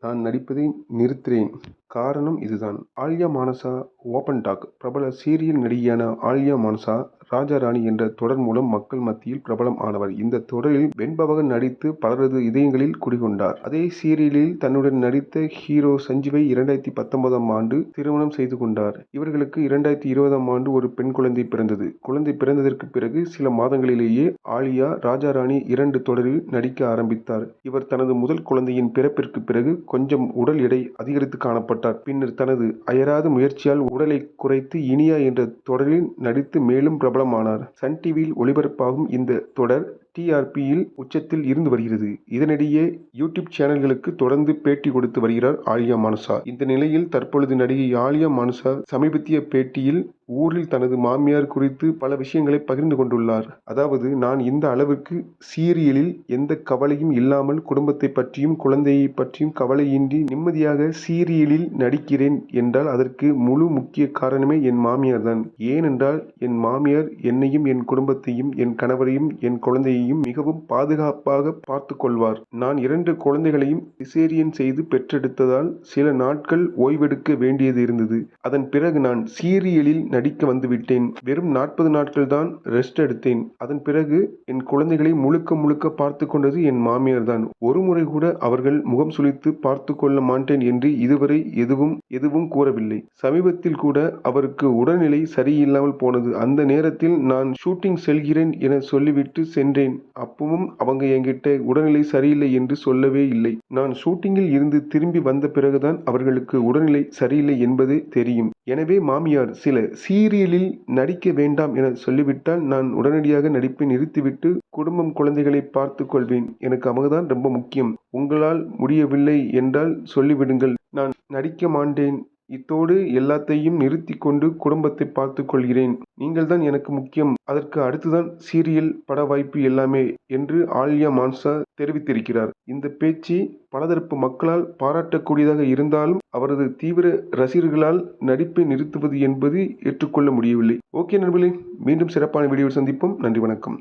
நான் நடிப்பதை நிறுத்துறேன். காரணம் இதுதான். ஆல்யா மானசா ஓபன் டாக் பிரபல சீரியல் நடிகையான ஆல்யா மானசா ராஜா ராணி என்ற தொடர் மூலம் மக்கள் மத்தியில் பிரபலம் ஆனவர். இந்த தொடரில் வெண்பவகன் நடித்து பலரது இதயங்களில் குடிகொண்டார். அதே சீரியலில் தன்னுடன் நடித்த ஹீரோ சஞ்சீவை இரண்டாயிரத்தி பத்தொன்பதாம் ஆண்டு திருமணம் செய்து கொண்டார். இவர்களுக்கு இரண்டாயிரத்தி இருபதாம் ஆண்டு ஒரு பெண் குழந்தை பிறந்தது. குழந்தை பிறந்ததற்கு பிறகு சில மாதங்களிலேயே ஆலியா ராஜா ராணி இரண்டு தொடரில் நடிக்க ஆரம்பித்தார். இவர் தனது முதல் குழந்தையின் பிறப்பிற்கு பிறகு கொஞ்சம் உடல் எடை அதிகரித்து காணப்பட்டார். பின்னர் தனது அயராத முயற்சியால் உடலை குறைத்து இனியா என்ற தொடரில் நடித்து மேலும் பிரபல பிரபலமானார். சன் டிவியில் ஒளிபரப்பாகும் இந்த தொடர் டிஆர்பியில் உச்சத்தில் இருந்து வருகிறது. இதனிடையே யூடியூப் சேனல்களுக்கு தொடர்ந்து பேட்டி கொடுத்து வருகிறார் ஆலியா மானசா. இந்த நிலையில் தற்பொழுது நடிகை ஆலியா மனுஷா சமீபத்திய பேட்டியில் ஊரில் தனது மாமியார் குறித்து பல விஷயங்களை பகிர்ந்து கொண்டுள்ளார். அதாவது நான் இந்த அளவுக்கு சீரியலில் எந்த கவலையும் இல்லாமல் குடும்பத்தை பற்றியும் குழந்தையை பற்றியும் கவலையின்றி நிம்மதியாக சீரியலில் நடிக்கிறேன் என்றால் அதற்கு முழு முக்கிய காரணமே என் மாமியார் தான் ஏனென்றால் என் மாமியார் என்னையும் என் குடும்பத்தையும் என் கணவரையும் என் குழந்தையையும் மிகவும் பாதுகாப்பாக பார்த்து கொள்வார் நான் இரண்டு குழந்தைகளையும் சிசேரியன் செய்து பெற்றெடுத்ததால் சில நாட்கள் ஓய்வெடுக்க வேண்டியது இருந்தது. அதன் பிறகு நான் சீரியலில் நடிக்க வந்துவிட்டேன் வெறும் நாற்பது நாட்கள் தான் ரெஸ்ட் எடுத்தேன். அதன் பிறகு என் குழந்தைகளை முழுக்க முழுக்க பார்த்து கொண்டது என் மாமியார் தான். ஒரு முறை கூட அவர்கள் முகம் சுளித்து பார்த்து கொள்ள மாட்டேன் என்று இதுவரை எதுவும் எதுவும் கூறவில்லை. சமீபத்தில் கூட அவருக்கு உடல்நிலை சரியில்லாமல் போனது. அந்த நேரத்தில் நான் ஷூட்டிங் செல்கிறேன் என சொல்லிவிட்டு சென்றேன். அப்பவும் அவங்க என்கிட்ட உடல்நிலை சரியில்லை என்று சொல்லவே இல்லை. நான் ஷூட்டிங்கில் இருந்து திரும்பி வந்த பிறகுதான் அவர்களுக்கு உடல்நிலை சரியில்லை என்பது தெரியும். எனவே மாமியார் சில சீரியலில் நடிக்க வேண்டாம் என சொல்லிவிட்டால் நான் உடனடியாக நடிப்பை நிறுத்திவிட்டு குடும்பம் குழந்தைகளை பார்த்து கொள்வேன். எனக்கு அவங்கதான் ரொம்ப முக்கியம். உங்களால் முடியவில்லை என்றால் சொல்லிவிடுங்கள். நான் நடிக்க மாட்டேன். இத்தோடு எல்லாத்தையும் நிறுத்தி கொண்டு குடும்பத்தை பார்த்து கொள்கிறேன். நீங்கள் தான் எனக்கு முக்கியம். அதற்கு அடுத்துதான் சீரியல் பட வாய்ப்பு எல்லாமே என்று ஆல்யா மான்சா தெரிவித்திருக்கிறார். இந்த பேச்சு பலதரப்பு மக்களால் பாராட்டக்கூடியதாக இருந்தாலும் அவரது தீவிர ரசிகர்களால் நடிப்பை நிறுத்துவது என்பது ஏற்றுக்கொள்ள முடியவில்லை. ஓகே நண்பர்களே மீண்டும் சிறப்பான வீடியோவில் சந்திப்போம். நன்றி வணக்கம்.